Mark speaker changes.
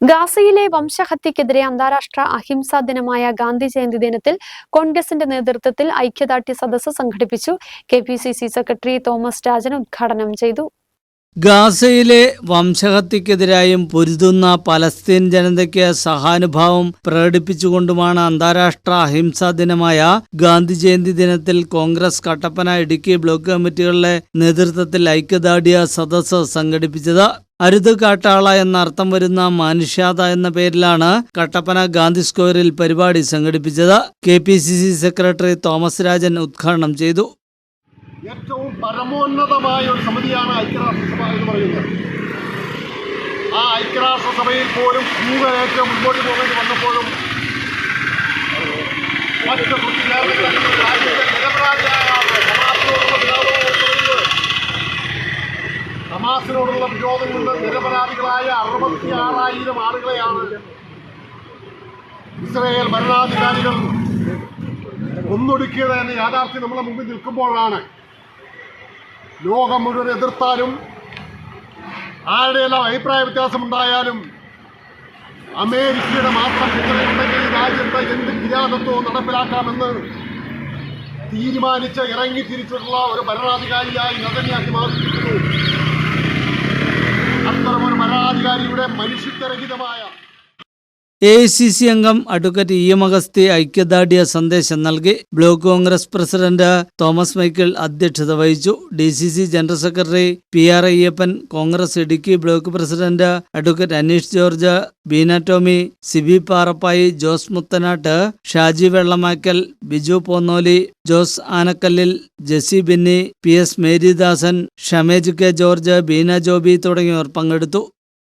Speaker 1: ഗാസയിലെ വംശഹത്യക്കെതിരെ അന്താരാഷ്ട്ര അഹിംസാ ദിനമായ ഗാന്ധി ജയന്തി ദിനത്തിൽ കോൺഗ്രസിന്റെ നേതൃത്വത്തിൽ ഐക്യദാർഢ്യ സദസ്സ് സംഘടിപ്പിച്ചു. K P C C secretary Thomas Rajan ഉദ്ഘാടനം ചെയ്തു.
Speaker 2: ഗാസയിലെ വംശഹത്യക്കെതിരായും പൊരുതുന്ന പലസ്തീൻ ജനതയ്ക്ക് സഹാനുഭാവം പ്രകടിപ്പിച്ചുകൊണ്ടുമാണ് അന്താരാഷ്ട്ര അഹിംസാ ദിനമായ ഗാന്ധി ജയന്തി ദിനത്തിൽ കോൺഗ്രസ് കട്ടപ്പന ഇടുക്കി ബ്ലോക്ക് കമ്മിറ്റികളുടെ നേതൃത്വത്തിൽ ഐക്യദാർഢ്യ സദസ്സ് സംഘടിപ്പിച്ചത് അരുത് കാട്ടാള എന്ന അർത്ഥം വരുന്ന മാനുഷ്യാത എന്ന പേരിലാണ് കട്ടപ്പന ഗാന്ധി സ്ക്വയറിൽ പരിപാടി സംഘടിപ്പിച്ചത്. K P C C secretary Thomas Rajan ഉദ്ഘാടനം ചെയ്തു.
Speaker 3: ഏറ്റവും പരമോന്നതമായ ഒരു സമിതിയാണ് ഐക്യരാഷ്ട്രസഭ എന്ന് പറയുന്നത്. ആ ഐക്യരാഷ്ട്രസഭയിൽ പോലും മുമ്പോട്ട് പോകേണ്ടി വന്നപ്പോഴും ഹമാസിനോടുള്ള വിരോധം കൊണ്ട് നിരപരാധികളായ അറുപത്തി ആറായിരം ആളുകളെയാണ് ഇസ്രയേൽ ഭരണാധികാരികൾ ഒന്നൊടുക്കിയത് എന്ന യാഥാർത്ഥ്യം നമ്മളെ മുമ്പിൽ നിൽക്കുമ്പോഴാണ്. ലോകം മുഴുവൻ എതിർത്താലും ആരുടെയെല്ലാം അഭിപ്രായ വ്യത്യാസമുണ്ടായാലും അമേരിക്കയുടെ മാത്രം പിന്തുണയുണ്ടെങ്കിൽ രാജ്യത്ത് എന്ത് കിരാതത്വവും നടപ്പിലാക്കാമെന്ന് തീരുമാനിച്ച് ഇറങ്ങി തിരിച്ചിട്ടുള്ള ഒരു ഭരണാധികാരിയായി നദന്യാക്കി മാറിയിരിക്കുന്നു.
Speaker 2: എ ഐ സി സി അംഗം അഡ്വക്കേറ്റ് ഇ എം അഗസ്തി ഐക്യദാർഢ്യ സന്ദേശം നൽകി. Block Congress president Thomas Michael അധ്യക്ഷത വഹിച്ചു. D C C general secretary P R Ayyappan Congress Idukki block president advocate Aneesh George Beena Tommy Sibi Parappai Jose Muthanattu Shaji Vellamakkal Biju Ponnoli Jose ആനക്കല്ലിൽ Jessy Binny P S Maridasan Shamej K George Beena Joby തുടങ്ങിയവർ പങ്കെടുത്തു.